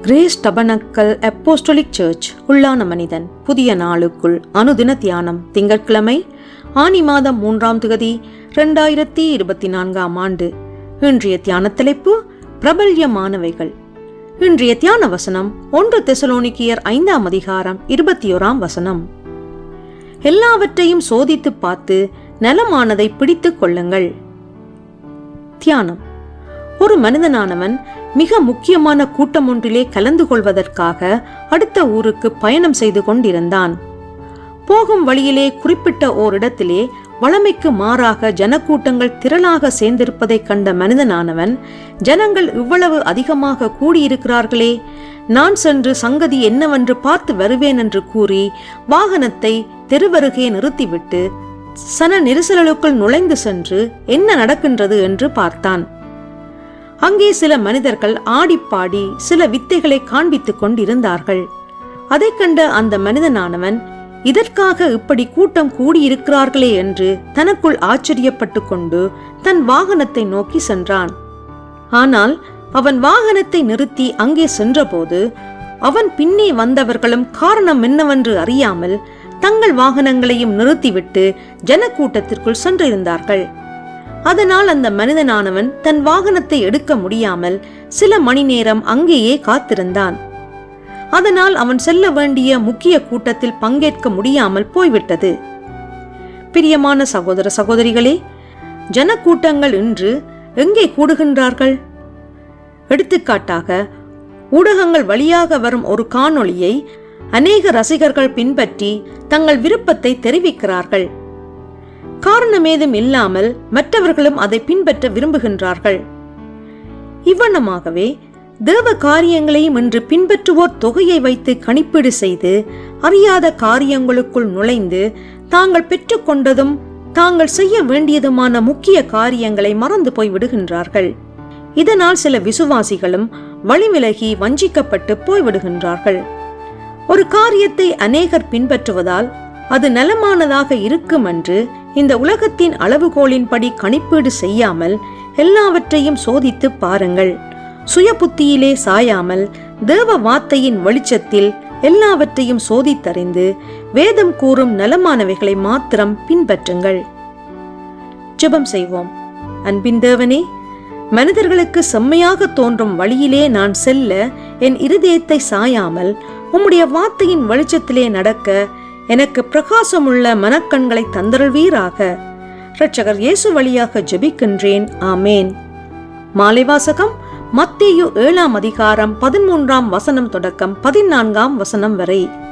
Grace tabernacle apostolic search உள்ளான மனிதன் புதிய நாளுக்குள் அனுதின தியானம் திங்கட்கிழமை ஆனி மாதம் மூன்றாம் திகதி ரெண்டாயிரத்தி இருபத்தி நான்காம் ஆண்டு. இன்றைய தியான தலைப்பு பிரபல்யமானவைகள். இன்றைய தியான வசனம் ஒன்று தெசலோனிக்கியர் ஐந்தாம் அதிகாரம் இருபத்தி ஓராம் வசனம். எல்லாவற்றையும் சோதித்து பார்த்து நலமானதை பிடித்துக் கொள்ளுங்கள். தியானம். ஒரு மனிதனானவன் மிக முக்கியமான கூட்டம் ஒன்றிலே கலந்து கொள்வதற்காக அடுத்த ஊருக்கு பயணம் செய்து கொண்டிருந்தான். போகும் வழியிலே குறிப்பிட்ட ஓரிடத்திலே வளமைக்கு மாறாக ஜனக்கூட்டங்கள் திரளாக சேர்ந்திருப்பதைக் கண்ட மனிதனானவன் ஜனங்கள் இவ்வளவு அதிகமாக கூடியிருக்கிறார்களே நான் சென்று சங்கதி என்னவென்று பார்த்து வருவேன் என்று கூறி வாகனத்தை தெருவருகே நிறுத்திவிட்டு சன நெரிசலுக்குள் நுழைந்து சென்று என்ன நடக்கின்றது என்று பார்த்தான். அங்கே சில மனிதர்கள் ஆடிப்பாடி சில வித்தைகளை காண்பித்துக் கொண்டிருந்தார்கள். அதைக் கண்ட அந்த மனிதனானவன் இதற்காக இப்படி கூட்டம் கூடியிருக்கிறார்களே என்று தனக்குள் ஆச்சரியப்பட்டு கொண்டு தன் வாகனத்தை நோக்கி சென்றான். ஆனால் அவன் வாகனத்தை நிறுத்தி அங்கே சென்றபோது அவன் பின்னே வந்தவர்களும் காரணம் என்னவென்று அறியாமல் தங்கள் வாகனங்களையும் நிறுத்திவிட்டு ஜனக்கூட்டத்திற்குள் சென்றிருந்தார்கள். அதனால் அந்த மனிதனானவன் தன் வாகனத்தை எடுக்க முடியாமல் சில மணி நேரம் அங்கேயே காத்திருந்தான். அதனால் அவன் செல்ல வேண்டிய முக்கிய கூட்டத்தில் பங்கேற்க முடியாமல் போய்விட்டது. பிரியமான சகோதர சகோதரிகளே ஜனக்கூட்டங்கள் இன்று எங்கே கூடுகின்றார்கள்? எடுத்துக்காட்டாக ஊடகங்கள் வழியாக வரும் ஒரு காணொளியை அநேக ரசிகர்கள் பின்பற்றி தங்கள் விருப்பத்தை தெரிவிக்கிறார்கள். காரணமேதும் இல்லாமல் மற்றவர்களும் அதை பின்பற்ற விரும்புகின்றார்கள். இவ்வண்ணமாகவே தேவ காரியங்களையும் இன்று பின்பற்றுவோர் தொகையை வைத்து கணிப்பீடு செய்து அறியாத காரியங்களுக்குள் நுழைந்து தாங்கள் பெற்றுக்கொண்டதும் தாங்கள் செய்ய வேண்டியதுமான முக்கிய காரியங்களை மறந்து போய் விடுகின்றார்கள். இதனால் சில விசுவாசிகளும் வழிவிலகி வஞ்சிக்கப்பட்டு போய்விடுகின்றார்கள் ஒரு காரியத்தை அநேகர் பின்பற்றுவதால் அது நலமானதாக இருக்கும் என்று இந்த உலகத்தின் அளவுகோலின்படி கணிப்பீடு செய்யாமல் எல்லாவற்றையும் சோதித்து பாருங்கள். சுய புத்தியிலே சாயாமல் தேவ வார்த்தையின் வெளிச்சத்தில் எல்லாவற்றையும் சோதித்தறிந்து வேதம் கூறும் நலமானவைகளை மாத்திரம் பின்பற்றுங்கள். ஜெபம் செய்வோம். அன்பின் தேவனே மனிதர்களுக்கு செம்மையாக தோன்றும் வழியிலே நான் செல்ல என் இருதயத்தை சாயாமல் உம்முடைய வார்த்தையின் வெளிச்சத்திலே நடக்க எனக்கு பிரகாசமுள்ள மனக்கண்களை தந்தருள்வீராக. இரட்சகர் இயேசு வழியாக ஜெபிக்கின்றேன். ஆமேன். மாலைவாசகம் மத்தியு மத்தேயு ஏழாம் அதிகாரம் பதிமூன்றாம் வசனம் தொடக்கம் பதினான்காம் வசனம் வரை.